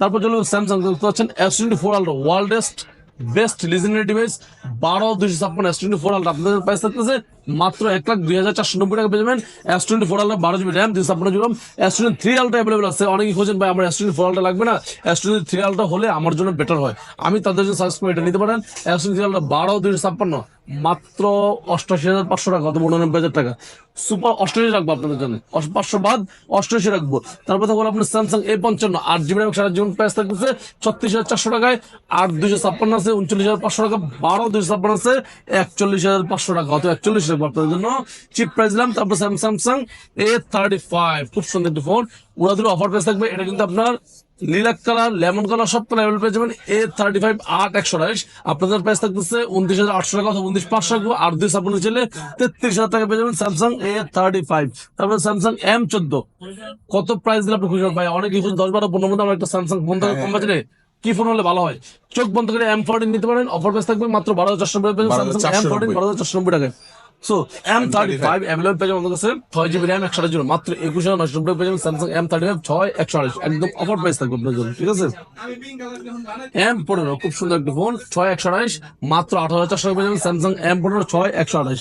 তারপর চলুন স্যামসাং দেখতে S twenty four ultra world's best legendary device বারো দুশো ছাপ্পান্ন এস টোয়েন্টি ফোর আলট্রা আপনাদের প্রাইস থাকতেছে মাত্র এক লাখ দুই হাজার চারশো নব্বই টাকা পেয়ে যাবেন এস টোয়েন্টি ফোর আলটা বারো জিবি র্যাম দুইশো ছাপ্পান্ন GB S twenty three ultra available আছে। অনেকেই খোঁজেন, ভাই, আমার এস টোয়েন্টি ফোর আলটা লাগবে না? এস টোয়েন্টি থ্রি আলট্রা হলে আমার জন্য বেটার হয়। আমি তাদের জন্য সাজেস্ট করে এটা নিতে পারেন। এস টোয়েন্টি থ্রি আলটা বারো দুইশো ছাপ্পান্ন, মাত্র অষ্টাশি হাজার পাঁচশো টাকা অথবা উননব্বই হাজার টাকা। সুপার অষ্টাশি রাখব আপনাদের জন্য। পাঁচশো বাদ, অষ্টাশি রাখব। তারপর থাকব আপনার স্যামসাং এ পঞ্চান্ন, আট জিবি র্যাম সারা জীবন প্রাইস থাকতেছে ছত্রিশ হাজার চারশো টাকায়। আট দুইশো ছাপ্পান্ন আছে, উনচল্লিশ হাজার পাঁচশো টাকা, বারো দুইশো ছাপ্পান্ন আছে, একচল্লিশ হাজার পাঁচশো টাকা অথবা একচল্লিশ জন্য চিপ প্রাইস দিলাম তারপর স্যামসাং এ থার্টি ফাইভ খুব সুন্দর একটি ফোন অফার প্রাইস থাকবে এটা কিন্তু আপনার লিলাক কালার লেমন কালার সব কালার অ্যাভেলেবল পেয়ে যাবেন। এ থার্টি ফাইভ আট একশো আঠাশ। আপনাদের প্রাইস থাকতেছে উনত্রিশ হাজার আটশো টাকা অথবা উনত্রিশ পাঁচশো টাকা। আর দুই ছাপ্পান্ন তেত্রিশ হাজার টাকা পেয়ে যাবেন স্যামসাং এ থার্টি ফাইভ তারপরে স্যামসাং এম চোদ্দ। কত প্রাইস দিলে আপনি খুশি ভাই? অনেক কিছু দশ বারো পনেরো মধ্যে আমার একটা স্যামসাং ফোন থাকে কম বাজেটে কি ফোন হলে ভালো হয়? চোখ বন্ধ করে এম ফোরটিন নিতে পারেন। অফার প্রাইস থাকবে মাত্র বারো হাজার চারশো নব্বই। বারো হাজার চারশো নব্বই টাকায়। So M thirty five available পেয়ে আমাদের কাছে ছয় জিবি র্যাম একশো জন্য মাত্র একুশ হাজার নশো নব্বই পেয়ে স্যামসাং এম থার্টি ফাইভ ছয় একশো আড়াইশ একদম অফার প্রাইস থাকবে আপনার জন্য ঠিক আছে? এম পনেরো খুব সুন্দর একটি ফোন ছয় একশো আড়াইশ মাত্র আঠারো হাজার চারশো টাকা পেয়ে যাবেন স্যামসাং এম পনেরো ছয় একশো আড়াইশ